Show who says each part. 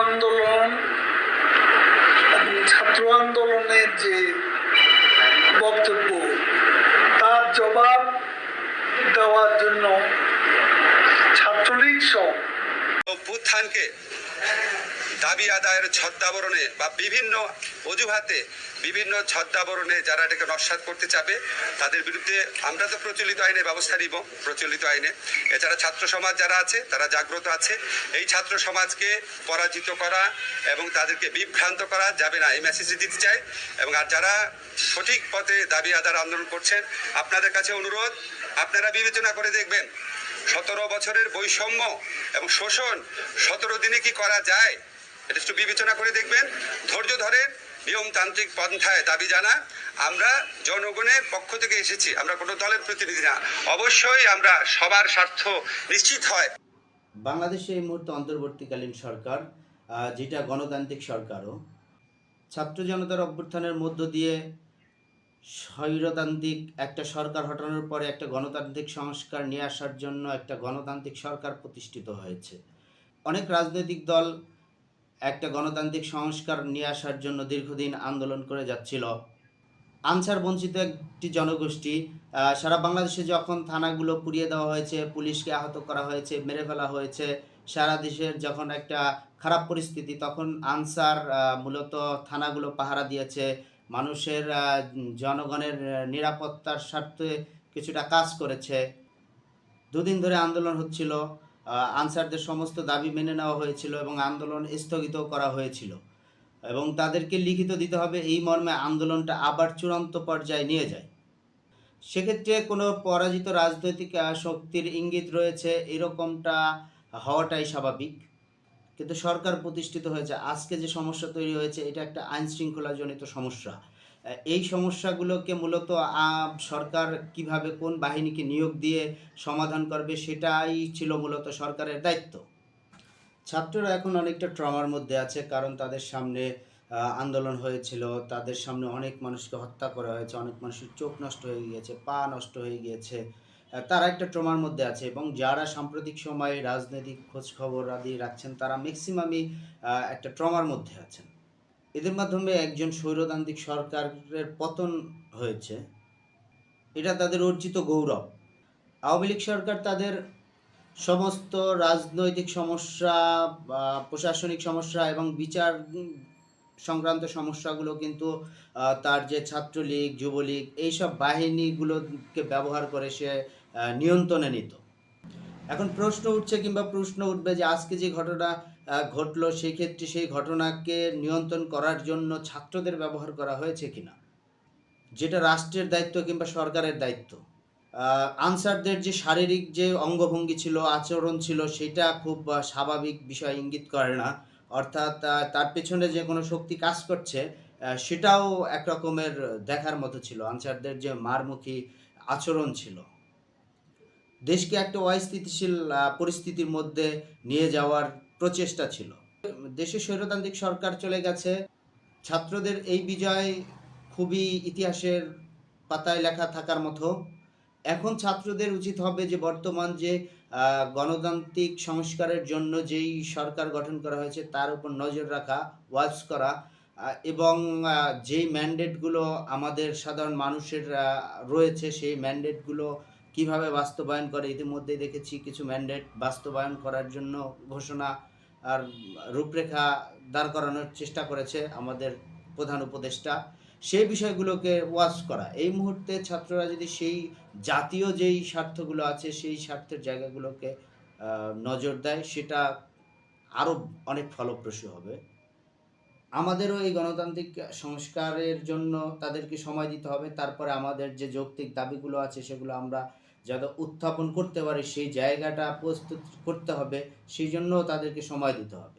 Speaker 1: আন্দোলন ছাত্র আন্দোলনের যে বক্তব্য তার জবাব দেওয়ার জন্য ছাত্রলীগ সহ
Speaker 2: অভ্যুত্থানকে দাবি আদায়ের ছদ্মাবরণে বা বিভিন্ন অজুহাতে বিভিন্ন ছদ্মাবরণে যারা এটাকে নস্বাত করতে চাবে, তাদের বিরুদ্ধে আমরা তো প্রচলিত আইনে ব্যবস্থা নিব, প্রচলিত আইনে। এছাড়া ছাত্র সমাজ যারা আছে, তারা জাগ্রত আছে। এই ছাত্র সমাজকে পরাজিত করা এবং তাদেরকে বিভ্রান্ত করা যাবে না, এই মেসেজ দিতে চাই। এবং আর যারা সঠিক পথে দাবি আদার আন্দোলন করছেন, আপনাদের কাছে অনুরোধ, আপনারা বিবেচনা করে দেখবেন। সতেরো বছরের বৈষম্য এবং শোষণ সতেরো দিনে কি করা যায়? এটা একটু বিবেচনা করে দেখবেন। ধৈর্য ধরে নিয়মতান্ত্রিক পন্থায় দাবি জানা। আমরা জনগণের পক্ষ থেকে এসেছি। আমরা কোনো দলের প্রতিনিধি না। অবশ্যই আমরা সবার স্বার্থ নিশ্চিত হয়।
Speaker 3: বাংলাদেশে এই মুহূর্তে অন্তর্বর্তীকালীন সরকার যেটা গণতান্ত্রিক সরকারও, ছাত্র জনতার অভ্যুত্থানের মধ্য দিয়ে স্বৈরতান্ত্রিক একটা সরকার হটানোর পরে একটা গণতান্ত্রিক সংস্কার নিয়ে আসার জন্য একটা গণতান্ত্রিক সরকার প্রতিষ্ঠিত হয়েছে। অনেক রাজনৈতিক দল একটা গণতান্ত্রিক সংস্কার নিয়ে আসার জন্য দীর্ঘদিন আন্দোলন করে যাচ্ছিল। আনসার বঞ্চিত একটি জনগোষ্ঠী সারা বাংলাদেশে যখন থানাগুলো পুড়িয়ে দেওয়া হয়েছে, পুলিশকে আহত করা হয়েছে, মেরে ফেলা হয়েছে, সারা দেশের যখন একটা খারাপ পরিস্থিতি, তখন আনসার মূলত থানাগুলো পাহারা দিয়েছে। মানুষের জনগণের নিরাপত্তার স্বার্থে কিছুটা কাজ করেছে। দুদিন ধরে আন্দোলন হচ্ছিল আনসারদের সমস্ত দাবি মেনে নেওয়া হয়েছিল এবং আন্দোলন স্থগিত করা হয়েছিল। এবং তাদেরকে লিখিত দিতে হবে, এই মর্মে আন্দোলনটা আবার চূড়ান্ত পর্যায়ে নিয়ে যায়। সেক্ষেত্রে কোনো পরাজিত রাজনৈতিক শক্তির ইঙ্গিত রয়েছে, এরকমটা হওয়াটাই স্বাভাবিক। কিন্তু সরকার প্রতিষ্ঠিত হয়েছে। আজকে যে সমস্যা তৈরি হয়েছে, এটা একটা আইন শৃঙ্খলাজনিত সমস্যা এই সমস্যাগুলোকে মূলত সরকার কীভাবে, কোন বাহিনীকে নিয়োগ দিয়ে সমাধান করবে, সেটাই ছিল মূলত সরকারের দায়িত্ব। ছাত্ররা এখন অনেকটা ট্রমার মধ্যে আছে, কারণ তাদের সামনে আন্দোলন হয়েছিল। তাদের সামনে অনেক মানুষকে হত্যা করা হয়েছে, অনেক মানুষের চোখ নষ্ট হয়ে গিয়েছে, পা নষ্ট হয়ে গিয়েছে। তারা একটা ট্রমার মধ্যে আছে এবং যারা সাম্প্রতিক সময়ে রাজনৈতিক খোঁজ খবর আদি রাখছেন, তারা ম্যাক্সিমামই একটা ট্রমার মধ্যে আছেন। এদের মাধ্যমে একজন স্বৈরতান্ত্রিক সরকারের পতন হয়েছে। এটা তাদের অর্জিত গৌরব। আওয়ামী লীগ সরকার তাদের সমস্ত রাজনৈতিক সমস্যা প্রশাসনিক সমস্যা এবং বিচার সংক্রান্ত সমস্যাগুলো কিন্তু তার যে ছাত্রলীগ, যুবলীগ এইসব বাহিনীগুলোকে ব্যবহার করে সে নিয়ন্ত্রণে নিত। এখন প্রশ্ন উঠছে কিংবা প্রশ্ন উঠবে যে আজকে যে ঘটনা ঘটলো সেই ক্ষেত্রে সেই ঘটনাকে নিয়ন্ত্রণ করার জন্য ছাত্রদের ব্যবহার করা হয়েছে কিনা? যেটা রাষ্ট্রের দায়িত্ব কিংবা সরকারের দায়িত্ব। আনসারদের যে শারীরিক যে অঙ্গভঙ্গি ছিল, আচরণ ছিল, সেটা খুব স্বাভাবিক বিষয় ইঙ্গিত করে না। অর্থাৎ তার পেছনে যে কোনো শক্তি কাজ করছে সেটাও এক রকমের দেখার মতো ছিল। আনসারদের যে মারমুখী আচরণ ছিল। দেশকে একটা অস্থিতিশীল পরিস্থিতির মধ্যে নিয়ে যাওয়ার প্রচেষ্টা ছিল। দেশে স্বৈরতান্ত্রিক সরকার চলে গেছে। ছাত্রদের এই বিজয় খুবই ইতিহাসের পাতায় লেখা থাকার মতো। এখন ছাত্রদের উচিত হবে যে বর্তমান যে গণতান্ত্রিক সংস্কারের জন্য যেই সরকার গঠন করা হয়েছে তার উপর নজর রাখা, ওয়াচ করা এবং যেই ম্যান্ডেটগুলো আমাদের সাধারণ মানুষের রয়েছে সেই ম্যান্ডেটগুলো কীভাবে বাস্তবায়ন করে, ইতিমধ্যে দেখেছি কিছু ম্যান্ডেট বাস্তবায়ন করার জন্য ঘোষণা আর রূপরেখা দাঁড় করানোর চেষ্টা করেছে আমাদের প্রধান উপদেষ্টা। সেই বিষয়গুলোকে ওয়াচ করা। এই মুহূর্তে ছাত্ররা যদি সেই জাতীয় যেই স্বার্থগুলো আছে, সেই স্বার্থের জায়গাগুলোকে নজর দেয়, সেটা আরও অনেক ফলপ্রসূ হবে। আমাদেরও এই গণতান্ত্রিক সংস্কারের জন্য তাদেরকে সময় দিতে হবে। তারপরে আমাদের যে যৌক্তিক দাবিগুলো আছে, সেগুলো আমরা যাতে উত্থাপন করতে পারি, সেই জায়গাটা প্রস্তুত করতে হবে। সেই জন্য তাদেরকে সময় দিতে হবে।